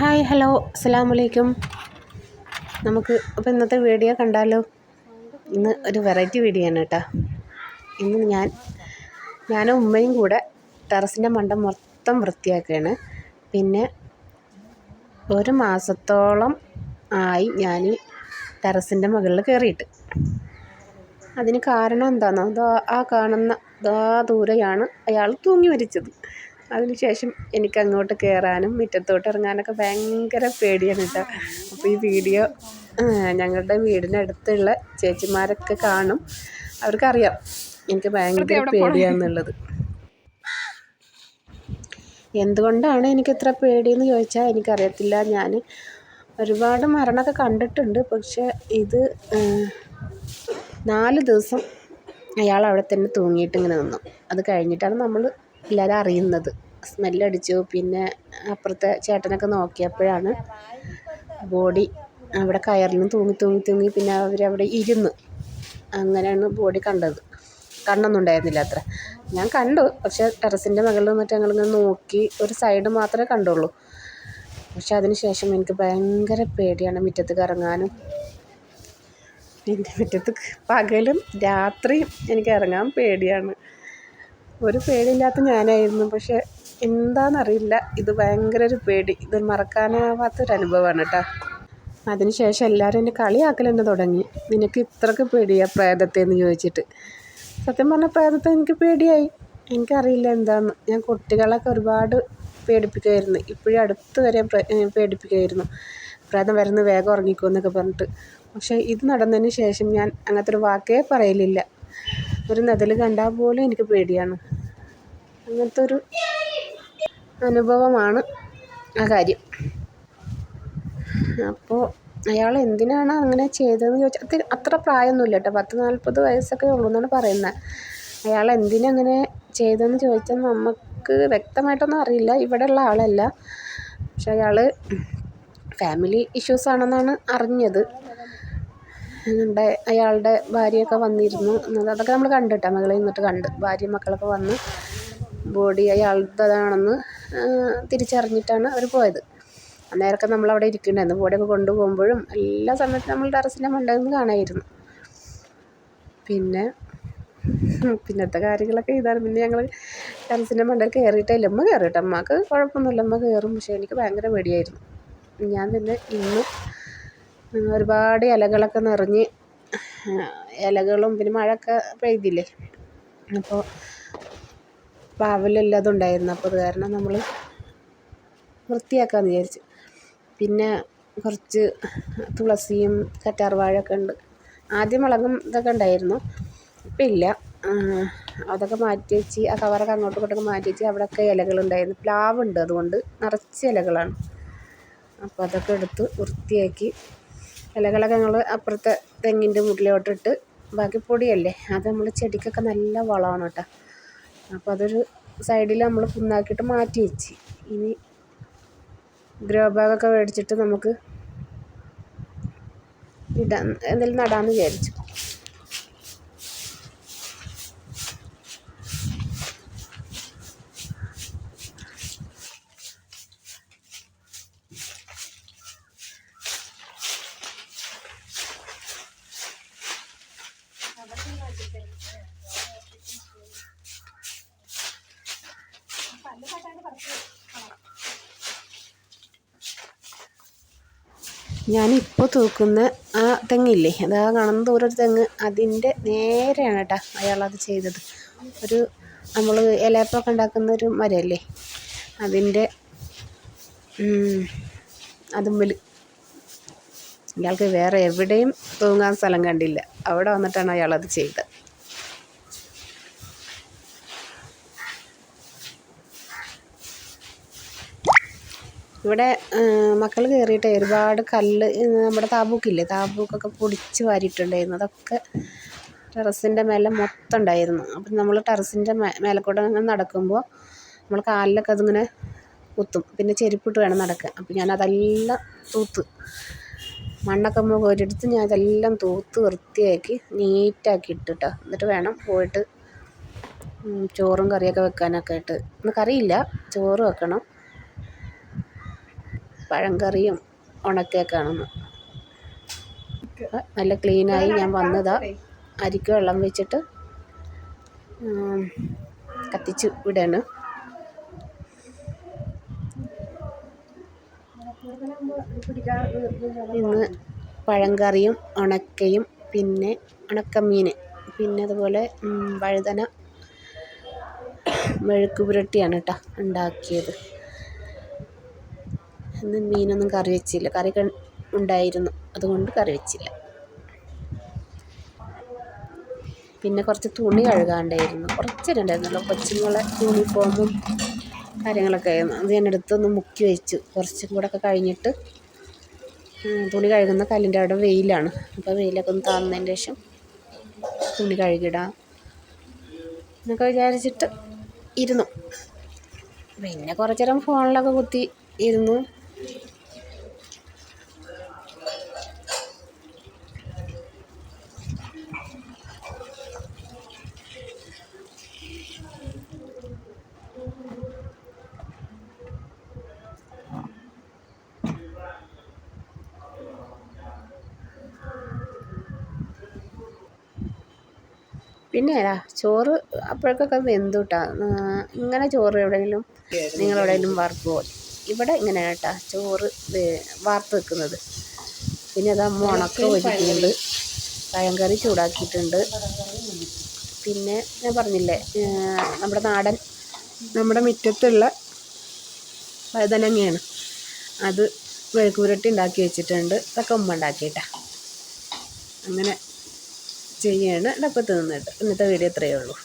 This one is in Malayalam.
Hi hello. അസ്സാം നമുക്ക് അപ്പോൾ ഇന്നത്തെ വീഡിയോ കണ്ടാലോ? ഇന്ന് ഒരു വെറൈറ്റി വീഡിയോ ആണ് കേട്ടോ. ഇന്ന് ഞാൻ ഞാനും ഉമ്മയും കൂടെ ടെറസിന്റെ മണ്ടം മൊത്തം വൃത്തിയാക്കുകയാണ്. പിന്നെ ഒരു മാസത്തോളം ആയി ഞാൻ ടെറസിന്റെ മുകളിൽ കയറിയിട്ട്. അതിന് കാരണം എന്താണോ ആ കാണുന്ന ദാ ദൂരെയാണ് അയാൾ തൂങ്ങി മരിച്ചത്. അതിനുശേഷം എനിക്ക് അങ്ങോട്ട് കയറാനും മുറ്റത്തോട്ട് ഇറങ്ങാനൊക്കെ ഭയങ്കര പേടിയാണ് കേട്ടോ. അപ്പോൾ ഈ വീഡിയോ ഞങ്ങളുടെ വീടിനടുത്തുള്ള ചേച്ചിമാരൊക്കെ കാണും. അവർക്കറിയാം എനിക്ക് ഭയങ്കര പേടിയാണെന്നുള്ളത് എന്തുകൊണ്ടാണ് എനിക്ക് ഇത്ര പേടിയെന്ന് ചോദിച്ചാൽ എനിക്കറിയത്തില്ല. ഞാൻ ഒരുപാട് മരണമൊക്കെ കണ്ടിട്ടുണ്ട്. പക്ഷെ ഇത് നാല് ദിവസം അയാൾ അവിടെ തന്നെ തൂങ്ങിയിട്ട് ഇങ്ങനെ നിന്നു. അത് കഴിഞ്ഞിട്ടാണ് നമ്മൾ എല്ലാവരും അറിയുന്നത്. സ്മെല്ലടിച്ചു. പിന്നെ അപ്പുറത്തെ ചേട്ടനൊക്കെ നോക്കിയപ്പോഴാണ് ബോഡി അവിടെ കയറിലും തൂങ്ങി തൂങ്ങി തൂങ്ങി പിന്നെ അവരവിടെ ഇരുന്ന് അങ്ങനെയാണ് ബോഡി കണ്ടത്. കണ്ണൊന്നും ഉണ്ടായിരുന്നില്ല അത്ര. ഞാൻ കണ്ടു. പക്ഷേ ടെറസിന്റെ മുകളിൽ നിന്നിട്ട് ഞങ്ങളിങ്ങനെ നോക്കി ഒരു സൈഡ് മാത്രമേ കണ്ടുള്ളൂ. പക്ഷെ അതിന് ശേഷം എനിക്ക് ഭയങ്കര പേടിയാണ് മുറ്റത്തേക്ക് ഇറങ്ങാനും എന്റെ മുറ്റത്ത് പകലും രാത്രിയും എനിക്ക് ഇറങ്ങാൻ പേടിയാണ്. ഒരു പേടിയില്ലാത്ത ഞാനായിരുന്നു. പക്ഷെ എന്താണെന്നറിയില്ല ഇത് ഭയങ്കര ഒരു പേടി. ഇത് മറക്കാനാവാത്തൊരു അനുഭവമാണ് കേട്ടോ അതിനുശേഷം എല്ലാവരും എന്നെ കളിയാക്കൽ തന്നെ തുടങ്ങി. നിനക്ക് ഇത്രയ്ക്ക് പേടിയാ പ്രേതത്തെ എന്ന് ചോദിച്ചിട്ട്. സത്യം പറഞ്ഞാൽ പ്രേതത്തെ എനിക്ക് പേടിയായി. എനിക്കറിയില്ല എന്താന്ന്. ഞാൻ കുട്ടികളൊക്കെ ഒരുപാട് പേടിപ്പിക്കുമായിരുന്നു ഇപ്പോഴും അടുത്ത് വരെ പേടിപ്പിക്കുമായിരുന്നു പ്രേതം വരുന്ന വേഗം ഉറങ്ങിക്കോ എന്നൊക്കെ പറഞ്ഞിട്ട്. പക്ഷേ ഇത് നടന്നതിന് ശേഷം ഞാൻ അങ്ങനത്തെ ഒരു വാക്കേ പറയലില്ല. ഒരു നെതൽ കണ്ടാൽ പോലും എനിക്ക് പേടിയാണ്. അങ്ങനത്തെ ഒരു അനുഭവമാണ് ആ കാര്യം. അപ്പോൾ അയാൾ എന്തിനാണ് അങ്ങനെ ചെയ്തതെന്ന് ചോദിച്ചാൽ അത്ര അത്ര പ്രായമൊന്നുമില്ല കേട്ടോ. പത്ത് നാൽപ്പത് വയസ്സൊക്കെ ഉള്ളൂ എന്നാണ് പറയുന്നത്. അയാൾ എന്തിനങ്ങനെ ചെയ്തതെന്ന് ചോദിച്ചാൽ നമുക്ക് വ്യക്തമായിട്ടൊന്നും അറിയില്ല. ഇവിടെയുള്ള ആളല്ല. പക്ഷെ അയാൾ ഫാമിലി ഇഷ്യൂസ് ആണെന്നാണ് അറിഞ്ഞത്. ഞങ്ങളുടെ അയാളുടെ ഭാര്യയൊക്കെ വന്നിരുന്നു. അതൊക്കെ നമ്മൾ കണ്ടു കേട്ടോ മകളെ നിന്നിട്ട് കണ്ട്. ഭാര്യയും മക്കളൊക്കെ വന്ന് ബോഡി അയാളുടേതാണെന്ന് തിരിച്ചറിഞ്ഞിട്ടാണ് അവർ പോയത്. അന്നേരമൊക്കെ നമ്മളവിടെ ഇരിക്കണ്ടായിരുന്നു. ബോഡിയൊക്കെ കൊണ്ടുപോകുമ്പോഴും എല്ലാ സമയത്തും നമ്മൾ ടെറസിന്റെ മണ്ടയിൽ നിന്ന് കാണായിരുന്നു. പിന്നെ പിന്നത്തെ കാര്യങ്ങളൊക്കെ ഇതാണ്. പിന്നെ ഞങ്ങൾ ടെറസിന്റെ മണ്ടയിൽ കയറിയിട്ടില്ല? ഉമ്മ കയറിയിട്ട്? അമ്മയ്ക്ക് കുഴപ്പമൊന്നുമില്ല. അമ്മ കയറും. പക്ഷേ എനിക്ക് ഭയങ്കര പേടിയായിരുന്നു. ഞാൻ പിന്നെ ഇന്ന് ഒരുപാട് ഇലകളൊക്കെ നിറഞ്ഞ് ഇലകളും പിന്നെ മഴയൊക്കെ പെയ്തില്ലേ? അപ്പോൾ പാവലെല്ലാം അതുണ്ടായിരുന്നു. അപ്പോൾ അത് കാരണം നമ്മൾ വൃത്തിയാക്കാമെന്ന് വിചാരിച്ചു. പിന്നെ കുറച്ച് തുളസിയും കറ്റാർവാഴയൊക്കെ ഉണ്ട്. ആദ്യം മുളകും ഇതൊക്കെ ഉണ്ടായിരുന്നു. ഇപ്പം ഇല്ല. അതൊക്കെ മാറ്റി വെച്ച് ആ കവറൊക്കെ അങ്ങോട്ടും ഇങ്ങോട്ടൊക്കെ മാറ്റി വെച്ച് അവിടെയൊക്കെ ഇലകളുണ്ടായിരുന്നു. പ്ലാവുണ്ട് അതുകൊണ്ട് നിറച്ച് ഇലകളാണ്. അപ്പോൾ അതൊക്കെ എടുത്ത് വൃത്തിയാക്കി ഇലകളൊക്കെ ഞങ്ങൾ അപ്പുറത്തെ തെങ്ങിന്റെ മുട്ടിലോട്ടിട്ട് ബാക്കി പൊടിയല്ലേ? അത് നമ്മൾ ചെടിക്കൊക്കെ നല്ല വളമാണ് കേട്ടോ. അപ്പോൾ അതൊരു സൈഡിൽ നമ്മൾ പുണ്ണാക്കിയിട്ട് മാറ്റി വെച്ച്. ഇനി ഗ്രോ ബാഗൊക്കെ മേടിച്ചിട്ട് നമുക്ക് ഇടാൻ എന്തെങ്കിലും നടാമെന്ന് വിചാരിച്ചു. ഞാനിപ്പോൾ തൂക്കുന്ന ആ തെങ്ങില്ലേ? അതാ കാണുന്ന ദൂരൊരു തെങ്ങ്. അതിന്റെ നേരെയാണ് കേട്ടോ അയാളത് ചെയ്തത്. ഒരു നമ്മൾ ഇലയപ്പമൊക്കെ ഉണ്ടാക്കുന്ന ഒരു മരമല്ലേ അതിന്റെ അതുമ്പിൽ ഇയാൾക്ക് വേറെ എവിടെയും തൂങ്ങാൻ സ്ഥലം കണ്ടില്ല. അവിടെ വന്നിട്ടാണ് അയാളത് ചെയ്തത്. ഇവിടെ മക്കൾ കയറിയിട്ട് ഒരുപാട് കല്ല് നമ്മുടെ താബൂക്കില്ലേ? താബൂക്കൊക്കെ പൊടിച്ച് വാരിയിട്ടുണ്ടായിരുന്നു. അതൊക്കെ ടെറസിന്റെ മേലെ മൊത്തം ഉണ്ടായിരുന്നു. അപ്പം നമ്മൾ ടെറസിന്റെ മേലെ കൂടെ അങ്ങനെ നടക്കുമ്പോൾ നമ്മൾ കാലിലൊക്കെ അതിങ്ങനെ കുത്തും. പിന്നെ ചെരുപ്പിട്ട് വേണം നടക്കാൻ. അപ്പം ഞാൻ അതെല്ലാം തൂത്ത്. മണ്ണൊക്കെ നമ്മൾ ഒരിടത്ത് ഞാൻ അതെല്ലാം തൂത്ത് വൃത്തിയാക്കി നീറ്റാക്കി ഇട്ടിട്ടോ. എന്നിട്ട് വേണം പോയിട്ട് ചോറും കറിയൊക്കെ വെക്കാനൊക്കെ ആയിട്ട്. ഇന്ന് കറിയില്ല. ചോറ് വെക്കണം. പഴങ്കറിയും ഉണക്കയൊക്കെയാണെന്ന് നല്ല ക്ലീനായി ഞാൻ വന്നതാ. അരിക്ക് വെള്ളം വെച്ചിട്ട് കത്തിച്ച് വിടാണ്. ഇന്ന് പഴംകറിയും ഉണക്കയും പിന്നെ ഉണക്കമീൻ പിന്നെ അതുപോലെ വഴുതന മെഴുക്ക് പുരട്ടിയാണ് കേട്ടോ ഉണ്ടാക്കിയത്. ഇന്ന് മീനൊന്നും കറി വെച്ചില്ല. കറി ഉണ്ടായിരുന്നു. അതുകൊണ്ട് കറി വെച്ചില്ല. പിന്നെ കുറച്ച് തുണി കഴുകാണ്ടായിരുന്നു. കുറച്ചേ ഉണ്ടായിരുന്നല്ലോ കൊച്ചുങ്ങളെ യൂണിഫോമും കാര്യങ്ങളൊക്കെ ആയിരുന്നു. അത് ഞാൻ എടുത്തൊന്ന് മുക്കി വെച്ചു. കുറച്ചും കൂടെ ഒക്കെ കഴിഞ്ഞിട്ട് തുണി കഴുകുന്ന കല്ലിന്റെ അവിടെ വെയിലാണ്. അപ്പോൾ വെയിലൊക്കെ ഒന്ന് താന്നതിന് ശേഷം തുണി കഴുകിടാം എന്നൊക്കെ വിചാരിച്ചിട്ട് ഇരുന്നു. പിന്നെ കുറച്ചേരം ഫോണിലൊക്കെ കുത്തി ഇരുന്നു. പിന്നെ ഏതാ ചോറ് അപ്പോഴേക്കൊക്കെ വെന്തുട്ടാ. ഇങ്ങനെ ചോറ് എവിടെയെങ്കിലും നിങ്ങൾ എവിടെയെങ്കിലും വറുക്കുമോ ഇവിടെ ഇങ്ങനെയാണ് കേട്ടോ ചോറ് വാർത്ത് വെക്കുന്നത്. പിന്നെ അത് മുണക്ക് ഉണക്ക പഴംകറി ചൂടാക്കിയിട്ടുണ്ട്. പിന്നെ ഞാൻ പറഞ്ഞില്ലേ നമ്മുടെ നാടൻ നമ്മുടെ മുറ്റത്തുള്ള വഴുതനങ്ങയാണ്. അത് മെഴുക്ക് പുരട്ടി ഉണ്ടാക്കി വെച്ചിട്ടുണ്ട്. അതൊക്കെ ഉമ്മ ഉണ്ടാക്കിയിട്ടാ. അങ്ങനെ ചെയ്യാണ്. ഇടപ്പത്ത് നിന്നിട്ട് ഇന്നത്തെ വീഡിയോ ഇത്രയേ ഉള്ളൂ.